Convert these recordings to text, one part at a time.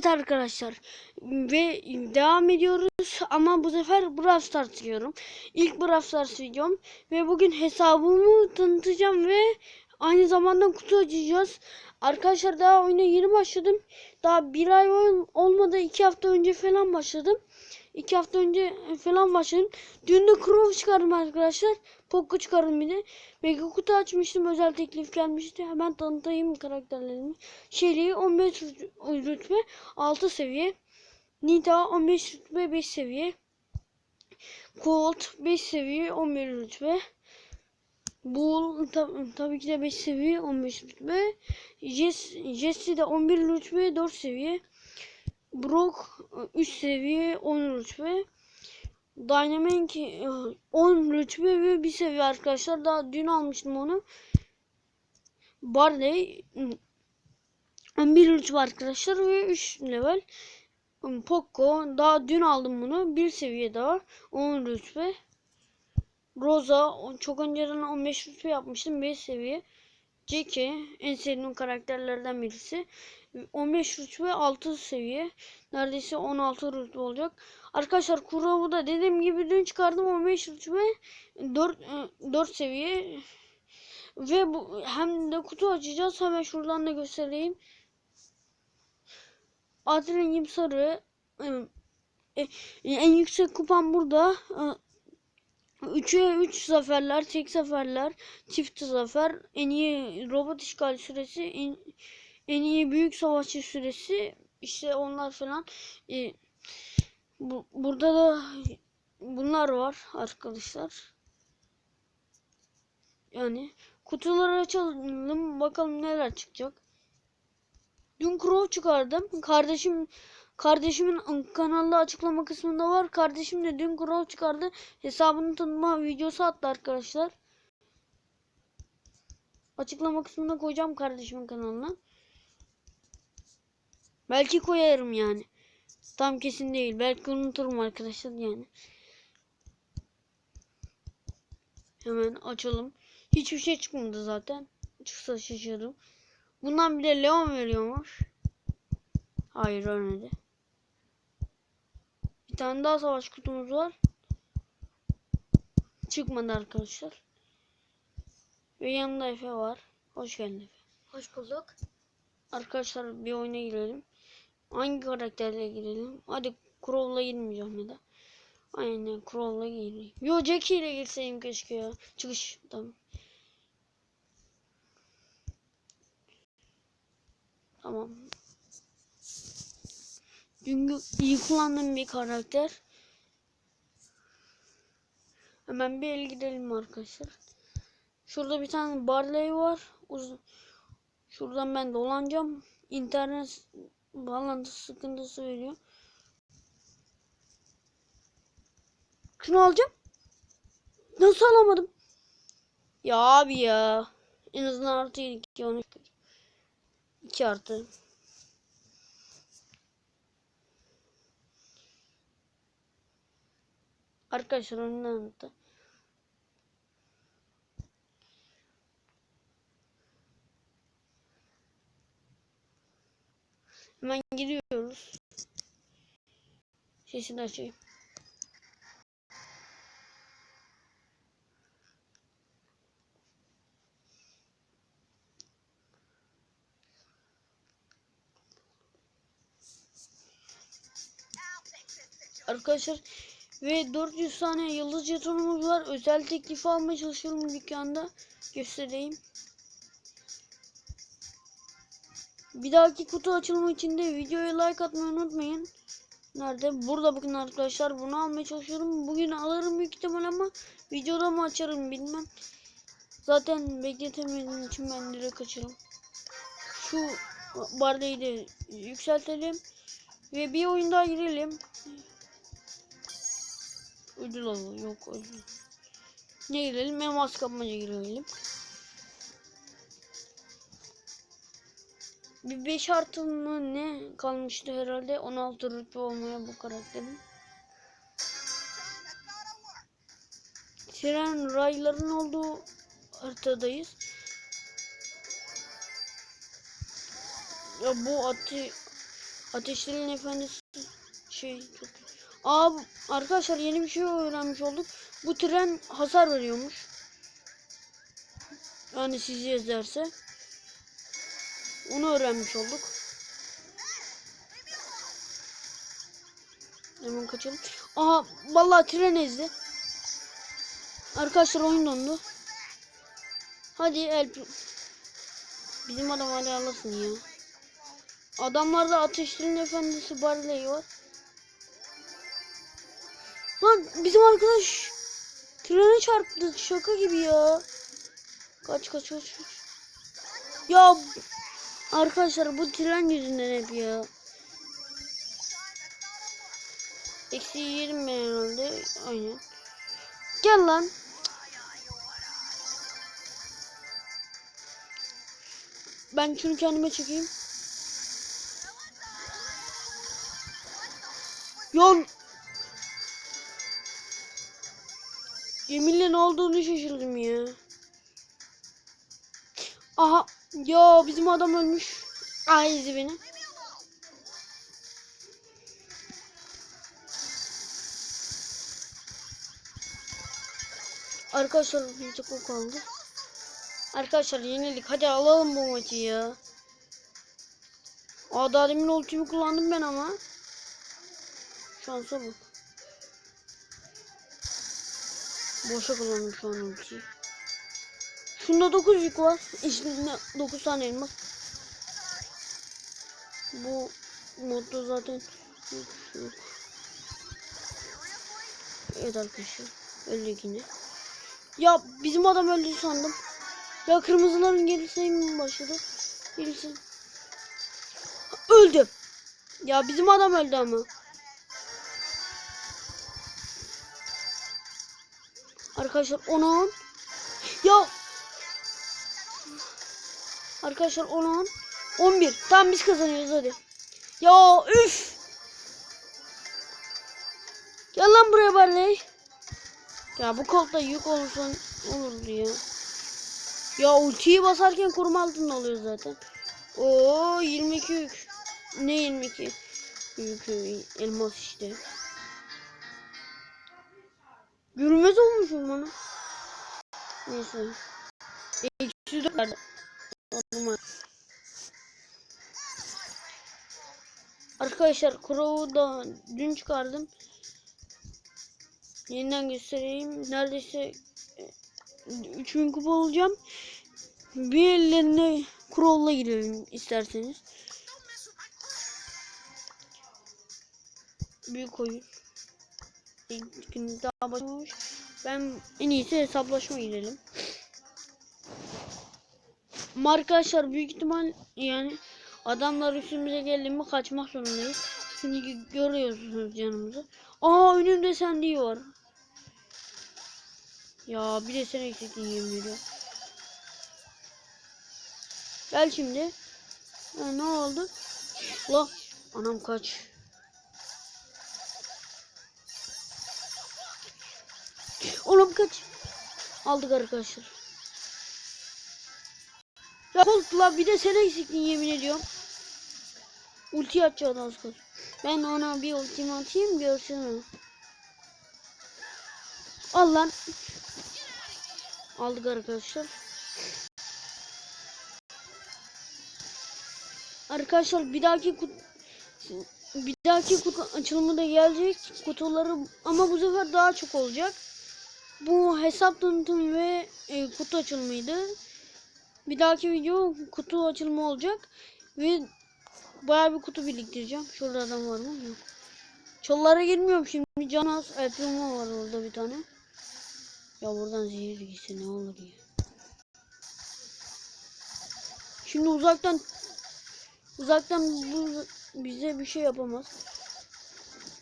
Evet arkadaşlar. Ve devam ediyoruz. Ama bu sefer Brawl Stars diyorum. İlk Brawl Stars videom. Ve bugün hesabımı tanıtacağım ve aynı zamanda kutu açacağız. Arkadaşlar daha oyuna yeni başladım. Daha bir ay ol- olmadı iki hafta önce falan başladım. İki hafta önce falan başladım. Dün de Crow çıkardım arkadaşlar. Poco çıkardım bir de. Mega kutu açmıştım. Özel teklif gelmişti. Hemen tanıtayım karakterlerimi. Shelly 15 rüt- rütbe 6 seviye. Nita 15 rütbe 5 seviye. Colt 5 seviye 11 rütbe. Bull tab- tabii ki de 5 seviye 15 rütbe. Jess, Jesse de 11 rütbe 4 seviye. Brock 3 seviye 10 rütbe. Dynamic e, 10 rütbe ve 1 seviye arkadaşlar. Daha dün almıştım onu. Barley 11 rütbe arkadaşlar ve 3 level. Poco daha dün aldım bunu. 1 seviye daha 10 rütbe. Rosa çok önceden 15 rütbe yapmıştım 5 seviye. Jackie en sevdiğim karakterlerden birisi. 15 rütbe 6 seviye. Neredeyse 16 rütbe olacak. Arkadaşlar Kurov'u da dediğim gibi dün çıkardım 15 rütbe 4 4 seviye. Ve bu hem de kutu açacağız. Hemen şuradan da göstereyim. Ad rengim sarı. Ee, En yüksek kupam burada. 3'e 3 zaferler, tek zaferler, çift zafer, en iyi robot işgal süresi, en, en iyi büyük savaşçı süresi, işte onlar falan. Ee, bu, burada da bunlar var arkadaşlar. Yani kutuları açalım bakalım neler çıkacak. Dün Crow çıkardım. Kardeşim kardeşimin kanalda açıklama kısmında var. Kardeşim de dün Crow çıkardı. Hesabını tanıma videosu attı arkadaşlar. Açıklama kısmına koyacağım kardeşimin kanalına. Belki koyarım yani. Tam kesin değil. Belki unuturum arkadaşlar yani. Hemen açalım. Hiçbir şey çıkmadı zaten. Çıksa şaşırırım. Bundan bir de Leon veriyormuş. Hayır ölmedi. Tane daha savaş kutumuz var. Çıkmadı arkadaşlar. Ve yanında Efe var. Hoş geldin Efe. Hoş bulduk. Arkadaşlar bir oyuna girelim. Hangi karakterle girelim? Hadi Crow'la girmeyeceğim ya da. Aynen Crow'la gireyim. Yo Jackie ile girseydim keşke ya. Çıkış tamam. Tamam. Çünkü iyi kullandığım bir karakter. Hemen bir el gidelim arkadaşlar. Şurada bir tane Barley var. Uz Şuradan ben dolanacağım. İnternet bağlantısı sıkıntısı veriyor. Şunu alacağım. Nasıl alamadım? Ya abi ya. En azından artı 2 13 2 artı. Arkadaşlar önden attı. Hemen giriyoruz. Sesini açayım. Arkadaşlar ve 400 tane yıldız jetonumuz var. Özel teklif almaya çalışıyorum dükkanda. Göstereyim. Bir dahaki kutu açılımı için de videoya like atmayı unutmayın. Nerede? Burada bakın arkadaşlar. Bunu almaya çalışıyorum. Bugün alırım büyük ihtimal ama videoda mı açarım bilmem. Zaten bekletemediğim için ben direkt açarım. Şu bardayı da yükseltelim. Ve bir oyun daha girelim. Ödül alalım. Yok ödül. Ne girelim? Elmas kapmaca girelim. Bir 5 artı mı ne kalmıştı herhalde 16 rütbe olmaya bu karakterin. Tren rayların olduğu haritadayız. Ya bu atı Ateşlerin efendisi şey çok Aa arkadaşlar yeni bir şey öğrenmiş olduk. Bu tren hasar veriyormuş. Yani sizi ezerse. Onu öğrenmiş olduk. Hemen kaçalım. Aha vallahi tren ezdi. Arkadaşlar oyun dondu. Hadi el Bizim adam hadi alırsın ya. Adamlarda ateşlerin efendisi Barley var. Lan bizim arkadaş trene çarptı. Şaka gibi ya. Kaç kaç kaç. kaç. Ya arkadaşlar bu tren yüzünden hep ya. Eksi 20 herhalde. Aynen. Gel lan. Ben şunu kendime çekeyim. Yon. Yeminle ne olduğunu şaşırdım ya. Aha. Ya bizim adam ölmüş. Ay izi beni. Arkadaşlar bir kaldı. Arkadaşlar yenilik. Hadi alalım bu maçı ya. Aa daha demin ultimi kullandım ben ama. Şansa bak. Boşa kullandım şu an ultiyi. Şunda 9 yük var. İçinde 9 tane elmas. Bu modda zaten yok. yok. Evet arkadaşlar. Öldü yine. Ya bizim adam öldü sandım. Ya kırmızıların gelirse mi başladı? Gelirse. Öldü. Ya bizim adam öldü ama. Arkadaşlar 10 10. Ya Arkadaşlar 10 10. 11. Tamam biz kazanıyoruz hadi. Ya üf. Gel lan buraya Barley. Ya bu kolda yük olursan olurdu ya. Ya ultiyi basarken koruma altında oluyor zaten. Oo 22 yük. Ne 22? Yük elmas işte. Görünmez olmuşum bana. Neyse. Eksi dört verdi. Normal. Arkadaşlar Crow'u da dün çıkardım. Yeniden göstereyim. Neredeyse 3000 kupa olacağım. Bir ellerine Crow'la girelim isterseniz. Büyük oyun. İlk gün daha başlamış. Ben en iyisi hesaplaşma girelim. Arkadaşlar büyük ihtimal yani adamlar üstümüze geldi mi kaçmak zorundayız. Çünkü görüyorsunuz canımızı. Aa önümde sendiği var. Ya bir de sen eksikliğin yemin. Gel şimdi. Ha, ne oldu? La anam kaç. Oğlum kaç. Aldık arkadaşlar. Ya Colt la bir de sen eksikliğin yemin ediyorum. Ulti atacağız az kalır. Ben ona bir ultimi atayım görsün onu. Al lan. Aldık arkadaşlar. Arkadaşlar bir dahaki kut bir dahaki kutu açılımı da gelecek kutuları ama bu sefer daha çok olacak. Bu hesap tanıtım ve e, kutu açılımıydı. Bir dahaki video kutu açılımı olacak ve bayağı bir kutu biriktireceğim. Şurada adam var mı? Yok. Çalılara girmiyorum şimdi. Canas Elprimo var orada bir tane. Ya buradan zehir gitse ne olur ya. Şimdi uzaktan uzaktan bu bize bir şey yapamaz.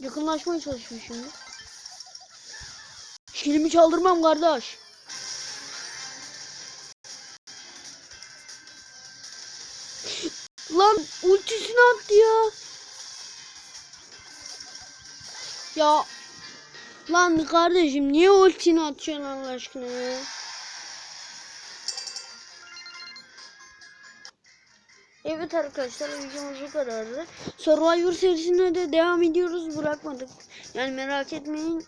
Yakınlaşmaya çalışıyor şimdi. Kilimi çaldırmam kardeş. Lan ultisini attı ya. Ya lan kardeşim niye ultini atıyorsun Allah aşkına ya? Evet arkadaşlar videomuz bu kadardı. Survivor serisine de devam ediyoruz. Bırakmadık. Yani merak etmeyin.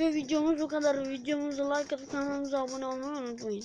Ve videomuz bu kadar. Videomuza like atıp kanalımıza abone olmayı unutmayın.